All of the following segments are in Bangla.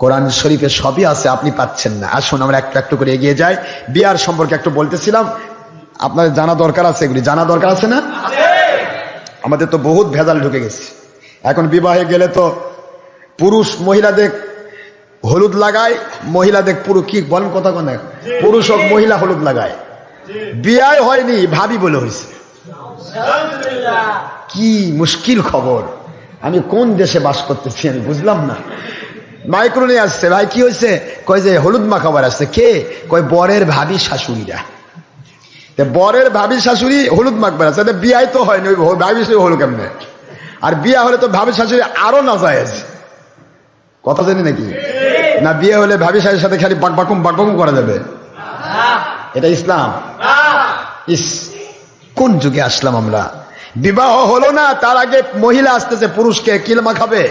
কোরআন শরীফে সবই আছে, আপনি পাচ্ছেন না। আসুন, আমরা একটু একটু করে এগিয়ে যাই। বিয়ার সম্পর্কে একটু বলতেছিলাম, আপনাদের জানা দরকার আছে এগুলি? জানা দরকার আছে না? আমাদের তো বহুত ভেজাল ঢুকে গেছে। এখন বিবাহে গেলে তো পুরুষ মহিলাদের হলুদ লাগায়, মহিলাদের পুরো কি বলেন কথা কোন পুরুষ হোক, মহিলা হলুদ লাগায়। বিয়ায় হয়নি, ভাবি বলে হয়েছে। কি মুশকিল খবর। আমি কোন দেশে বাস করতেছি আমি বুঝলাম না। মাইক্রো নিয়ে আসছে ভাই, কি হয়েছে কয় যে হলুদ মাখাবার আসছে। কে? কয় বরের ভাবি শাশুড়িরা। বরের ভাবি শাশুড়ি হলুদ মাখবার আছে তা বিয়াই তো হয়নি, ওই ভাবি শাশুড়ি হলো কেমনে? আর বিয়া হলে তো ভাবি শাশুড়ি আরও না যায় কথা জানি নাকি? না, বিয়ে হলে ভাবি শাশুড়ির সাথে খালি বাক বাকুম বাক বাকুম করা যাবে। এটা ইসলাম। ইস, কোন যুগে আসলাম আমরা? বিবাহ হলো না, তার আগে মহিলা আসতেছে, পুরুষকে কিল মাখাবে?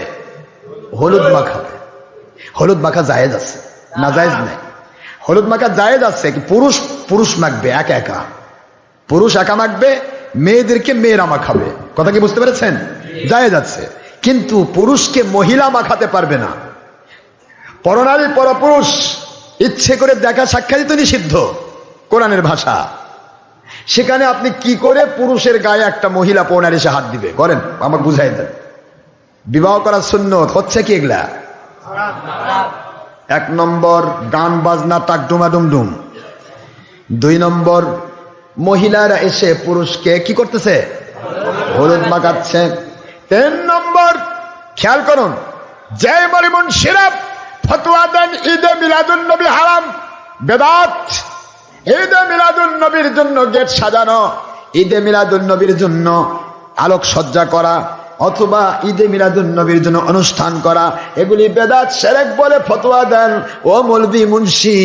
হলুদ মাখাবে। হলুদ মাখা জায়েজ আছে। না, জায়েজ নেই। হলুদ মাখা জায়েজ আছে পুরুষ পুরুষ মাখবে, একা একা। পুরুষ একা মাখবে, মেয়েদেরকে মেয়েরা মাখাবে। কথা কি বুঝতে পেরেছেন? জায়েজ আছে। কিন্তু পুরুষকে মহিলা মাখাতে পারবে না। পরনারী, পরপুরুষ, ইচ্ছে করে দেখা সাক্ষাৎ নিষিদ্ধ কোরআনের ভাষা। সেখানে আপনি কি করে পুরুষের গায়ে একটা মহিলা পৌনার এসে হাত দিবে? করেন আমাকে বুঝাই দেন। বিবাহ করার শূন্য হচ্ছে কি এগুলা? এক নম্বর গান বাজনা টাক ডুমা ডুমডুম দুই নম্বর, মহিলারা এসে পুরুষকে কি করতেছে? হলুদ মাখাচ্ছে। তিন নম্বর, খেয়াল করুন জয় মরিমন সিরাপ ফতুয়া দেন ঈদে মিলাদুন নবী হারাম, বেদাত ঈদে মিলাদুন নবীর জন্য গেট সাজানো, ঈদে মিলাদুন নবীর জন্য আলোক সজ্জা করা অথবা ঈদে মিলাদুন নবীর জন্য অনুষ্ঠান করা, এগুলি বেদাত সেরেক বলে ফতোয়া দেন। ও মলবি মুন্সি,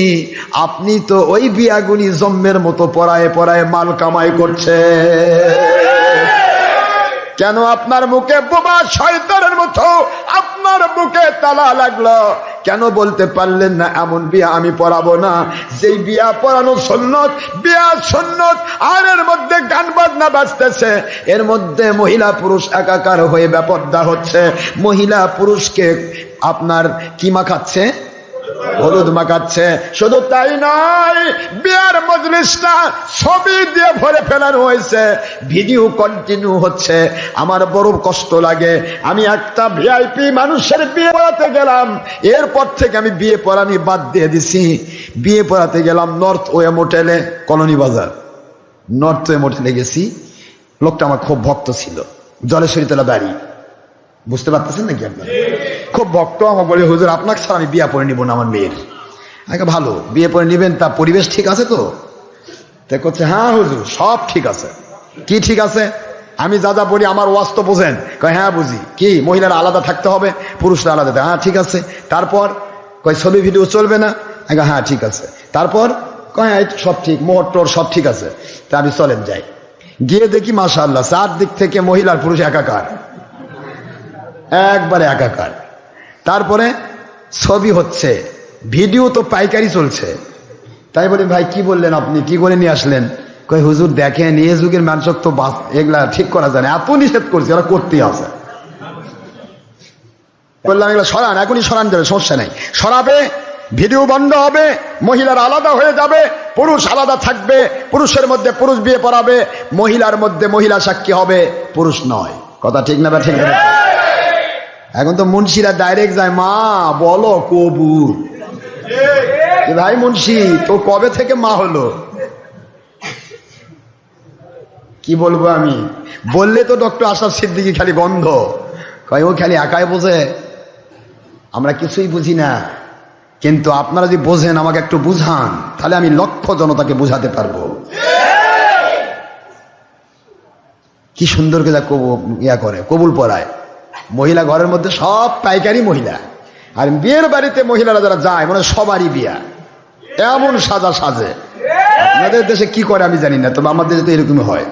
আপনি তো ওই বিয়াগুলি জম্মের মতো পড়ায় পড়ায় মাল কামাই করছে কেন আপনার মুখে বোবা শয়তানের মতো আপনার মুখে তালা লাগল? কেন বলতে পারলেন না এমন বিয়া আমি পড়াবো না? যেই বিয়া পড়ানো সন্ন্যত বিয়া সন্ন্যত আর এর মধ্যে গান বাজনা বাজতেছে। এর মধ্যে মহিলা পুরুষ একাকার হয়ে ব্যাপারটা হচ্ছে, মহিলা পুরুষকে আপনার কি মাখাচ্ছে? হলুদ মাখাচ্ছে। শুধু তাই নয়, বিয়ার মজলিসটা ছবি দিয়ে ভরে ফেলানো হয়েছে। ভিডিও কন্টিনিউ হচ্ছে। আমার বড় কষ্ট লাগে। আমি একটা ভিআইপি মানুষের বিয়ে পড়াতে গেলাম। এরপর থেকে আমি বিয়ে পড়ানি বাদ দিয়ে দিছি। বিয়ে পড়াতে গেলাম নর্থ ওয়ে মোটেলে কলোনি বাজার নর্থ ওয়ে মোটেলে গেছি। লোকটা আমার খুব ভক্ত ছিল। জলেশ্বরীতলা বাড়ি। বুঝতে পারতেছেন নাকি আপনার? খুব ভক্ত আমার বলে, হুজুর, আপনাকে ছাড়া আমি বিয়ে পরে নিব না আমার মেয়ের। আগে ভালো, বিয়ে পরে নিবেন তা পরিবেশ ঠিক আছে তো? তা করছে হ্যাঁ হুজুর, সব ঠিক আছে। কি ঠিক আছে? আমি যা যা বলি, আমার ওয়াজ তো বোঝেন। কয় হ্যাঁ বুঝি। কি, মহিলারা আলাদা থাকতে হবে, পুরুষরা আলাদা হ্যাঁ ঠিক আছে। তারপর? কয়, ছবি, ভিডিও চলবে না? আগে হ্যাঁ ঠিক আছে। তারপর? কয় সব ঠিক, মোহর টোর সব ঠিক আছে। তা আমি চলেন যাই। গিয়ে দেখি মাশা আল্লাহ চারদিক থেকে মহিলার পুরুষ একাকার। একবারে একাকার। তারপরে ছবি হচ্ছে, ভিডিও তো পাইকারি চলছে। তাই বলি, ভাই, কি বললেন আপনি? কি করে নিয়ে আসলেন? কই হুজুর, দেখেন এ যুগের মানুষ তো এগুলা ঠিক করা যায় না। এত নিষেধ করছে ওরা করতেই আছে। বললাম, এগুলো সরান, এখনই সরান যাবে, সমস্যা নেই। সরাবে, ভিডিও বন্ধ হবে, মহিলার আলাদা হয়ে যাবে, পুরুষ আলাদা থাকবে, পুরুষের মধ্যে পুরুষ বিয়ে পড়াবে, মহিলার মধ্যে মহিলা সাক্ষী হবে, পুরুষ নয়। কথা ঠিক না ঠিক না? এখন তো মুন্সিরা ডাইরেক্ট যায় মা বলো কবুর। ভাই মুন্সি তো কবে থেকে মা হলো? কি বলব আমি? বললে তো ডক্টর আশাফ সিদ্দিকি খালি গন্ধ। কয় ও খালি একাই বোঝে? আমরা কিছুই বুঝি না। কিন্তু আপনারা যদি বোঝেন আমাকে একটু বুঝান তাহলে আমি লক্ষ জনতাকে বুঝাতে পারব। কি সুন্দর করে কবু- ইয়া করে কবুল পড়ায় মহিলা ঘরের মধ্যে সব পাইকারি মহিলা। আর বিয়ের বাড়িতে মহিলারা যারা যায় মানে সবারই বিয়া। এমন সাজা সাজে। আপনাদের দেশে কি করে আমি জানি না, তবে আমাদের দেশে তো এরকমই হয়।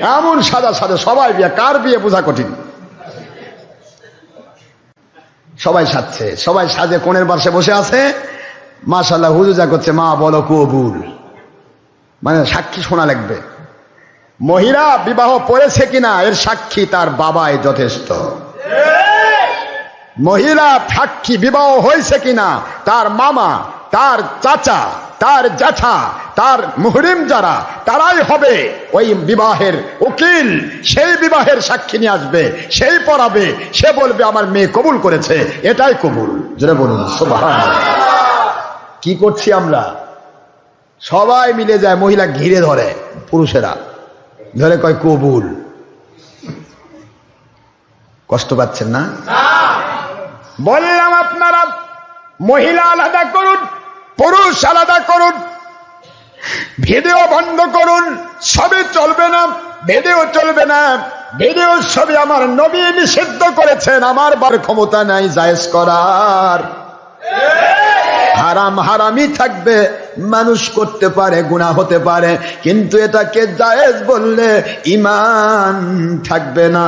এমন সাজা সাজে, সবাই বিয়া। কার বিয়ে বোঝা কঠিন? সবাই সাজছে, সবাই সাজে, কোণের পাশে বসে আছে। মাশাল্লাহ হুজুজা করছে, মা বলো কবুল। মানে সাক্ষী শোনা লাগবে। মহিলা বিবাহ পড়েছে কিনা, এর সাক্ষী তার বাবাই যথেষ্ট। মহিলা সাক্ষী বিবাহ হয়েছে কিনা? তার মামা, তার চাচা, তার জ্যাঠা, তার মুহরিম যারা, তারাই হবে ওই বিবাহের উকিল। সেই বিবাহের সাক্ষী নিয়ে আসবে, সেই পড়াবে, সে বলবে, আমার মেয়ে কবুল করেছে। এটাই কবুল। বলুন কি করছি আমরা? সবাই মিলে যায়, মহিলা ঘিরে ধরে, পুরুষেরা। ধরে কয়, কবুল। কষ্ট পাচ্ছেন না? বললাম আপনারা মহিলা আলাদা করুন পুরুষ আলাদা করুন ভিডিও বন্ধ করুন সবই চলবে না ভিডিও চলবে না ভিডিও ছবি আমার নবী নিষিদ্ধ করেছেন আমার বার ক্ষমতা নাই জায়েজ করার। হারাম হারামই থাকবে। মানুষ করতে পারে গুণা হতে পারে, কিন্তু এটাকে জায়েজ বললে ইমান থাকবে না।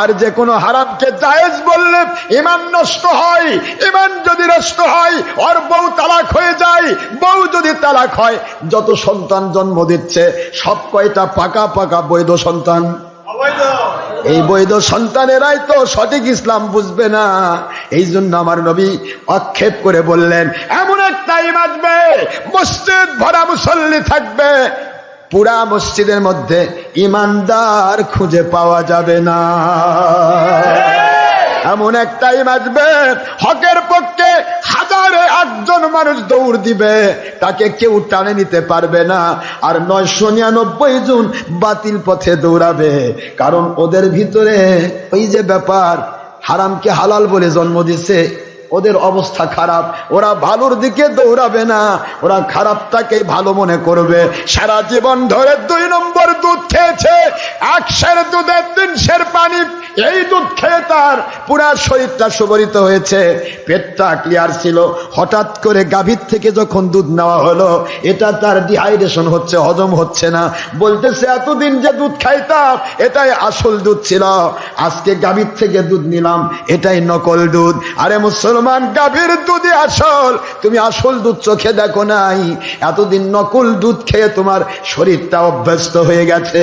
আর যে কোনো হারামকে জায়েজ বললে ইমান নষ্ট হয় ইমান যদি নষ্ট হয়, ওর বউ তালাক হয়ে যায়, বউ যদি তালাক হয়, যত সন্তান জন্ম দিচ্ছে, সব কয়টা পাকা পাকা বৈধ সন্তান? এই বৈধ সন্তানেরাই তো সঠিক ইসলাম বুঝবে না। এই জন্য আমার নবী আক্ষেপ করে বললেন, এমন একটাই বাঁচবে মসজিদ ভরা মুসল্লি থাকবে, পুরা মসজিদের মধ্যে ইমানদার খুঁজে পাওয়া যাবে না। এমন এক টাইম হকের পক্ষে হাজারে আটজন মানুষ দৌড় দিবে, তাকে কেউ টানে নিতে পারবে না, আর নয়শো নিরানব্বই জন বাতিল পথে দৌড়াবে, কারণ ওদের ভিতরে ওই যে ব্যাপার, হারামকে হালাল বলে জন্ম দিছে, ওদের অবস্থা খারাপ, ওরা ভালোর দিকে দৌড়াবে না, ওরা খারাপটাকে ভালো মনে করবে। সারা জীবন ধরে দুই নম্বর দুধ খেয়েছে, এক সের দুধের তিন সের পানি, এই দুধ খেয়ে তার পুরা শরীরটা সুবরিত হয়েছে। পেটটা ক্লিয়ার ছিল। হঠাৎ করে গাভীর থেকে যখন দুধ নেওয়া হলো, এটা তার ডিহাইড্রেশন হচ্ছে, হজম হচ্ছে না। বলতেছে, এতদিন যে দুধ খাইতাম, এটাই আসল দুধ ছিল। আজকে গাভীর থেকে দুধ নিলাম, এটাই নকল দুধ। আরে মুসলমান, গাভীর দুধই আসল। তুমি আসল দুধ চোখে দেখো নাই। এতদিন নকল দুধ খেয়ে তোমার শরীরটা অভ্যস্ত হয়ে গেছে।